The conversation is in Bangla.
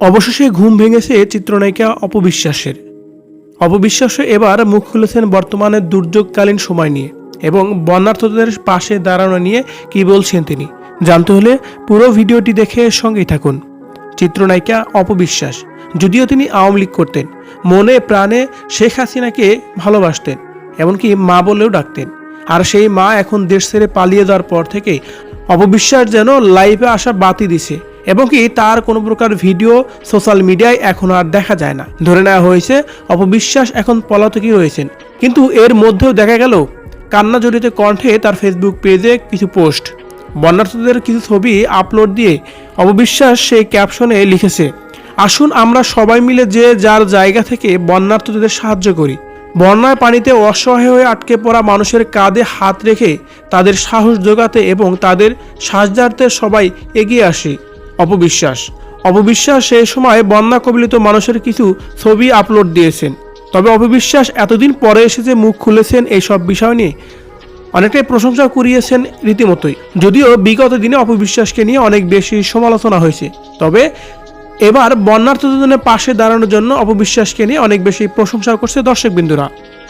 অবশেষে ঘুম ভেঙেছে চিত্রনায়িকা অপবিশ্বাসের। অপবিশ্বাস এবার মুখ খুলেছেন বর্তমানে দুর্যোগকালীন সময় নিয়ে এবং বন্যার্থদের পাশে দাঁড়ানো নিয়ে কি বলছেন তিনি, জানতে হলে পুরো ভিডিওটি দেখে সঙ্গেই থাকুন। চিত্রনায়িকা অপবিশ্বাস, যদিও তিনি আওয়ামী লীগ করতেন, মনে প্রাণে শেখ হাসিনাকে ভালোবাসতেন, এমনকি মা বলেও ডাকতেন। আর সেই মা এখন দেশ ছেড়ে পালিয়ে যাওয়ার পর থেকে অপবিশ্বাস যেন লাইভে আসা বাতি দিছে। এবং কি তার কোনো প্রকার ভিডিও সোশ্যাল মিডিয়ায় এখন আর দেখা যায় না। ধরে নেওয়া হয়েছে, অপবিশ্বাস এখন পলাতকই রয়েছেন। কিন্তু এর মধ্যেও দেখা গেল কান্না জড়িত কণ্ঠে তার ফেসবুক পেজে কিছু পোস্ট বন্যার্থদের কিছু ছবি আপলোড দিয়ে অপবিশ্বাস সেই ক্যাপশনে লিখেছে, আসুন আমরা সবাই মিলে যে যার জায়গা থেকে বন্যার্থদের সাহায্য করি। বন্যায় পানিতে অসহায় হয়ে আটকে পড়া মানুষের কাঁধে হাত রেখে তাদের সাহস জোগাতে এবং তাদের সাহায্যার্থে সবাই এগিয়ে আসি। অপবিশ্বাস। অপবিশ্বাস সেই সময় বন্যা কবলিত মানুষের কিছু ছবি আপলোড দিয়েছেন। তবে অপবিশ্বাস এতদিন পরে এসে যে মুখ খুলেছেন এই সব বিষয় নিয়ে অনেকটাই প্রশংসা কুড়িয়েছেন রীতিমতোই। যদিও বিগত দিনে অপবিশ্বাসকে নিয়ে অনেক বেশি সমালোচনা হয়েছে। তবে এবার বন্যার্থদের পাশে দাঁড়ানোর জন্য অপবিশ্বাসকে নিয়ে অনেক বেশি প্রশংসা করছে দর্শকবিন্দুরা।